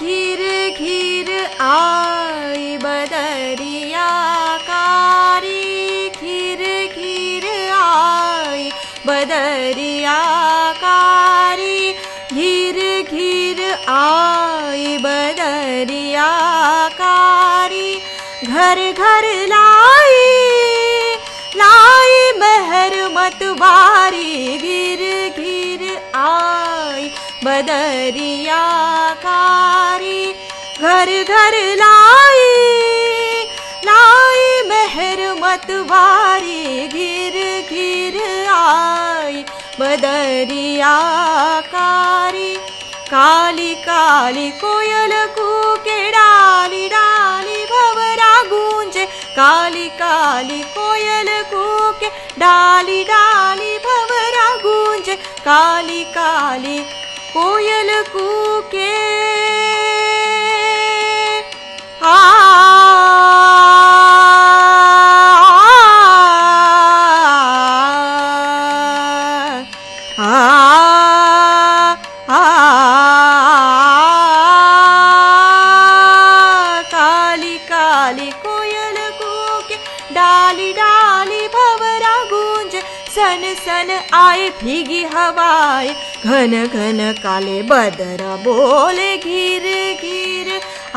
घिर घिर आई बदरिया कारी। घिर घिर आई बदरिया कारी। घिर घिर आई बदरिया कारी। घर घर लाई लाई मेहर मतवारी बदरिया कारी घर घर लाई लाई मेहर मतवारी घिर घिर आई। बदरिया कारी काली काली कोयल कूके डाली डाली भवरा गूंजे। काली काली कोयल कूके डाली डाली भवरा गूंजे। काली काली कोयल कूके। काली काली कोयल कूके। डाली डाली सन सन आए, भीगी हवाए। घन घन काले बदरा बोले, घिर घिर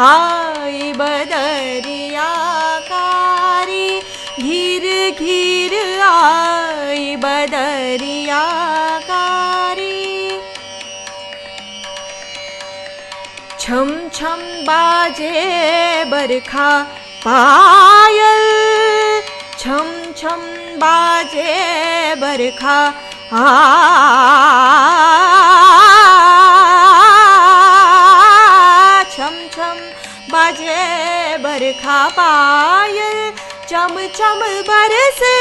आई बदरिया कारी घिर घिर आई बदरिया कारी छम छम बाजे बरखा पायल। छम बाजे बरखा। आ। छम छम बाजे बरखा पायल। चम चम बरसे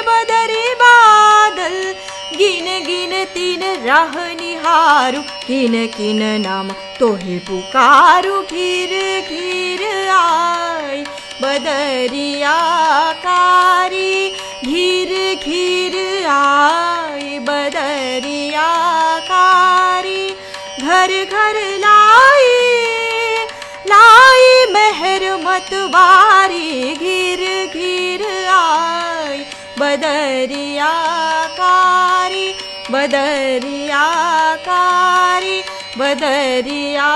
बदरी बादल। गिन गिन तीन राह निहारू। किन किन नाम तोहे पुकारू। आई बदरिया कारी घिर घिर आई बदरिया कारी घर घर लाई लाई मेहर मतवारी घिर घिर आई बदरिया कारी बदरिया कारी बदरिया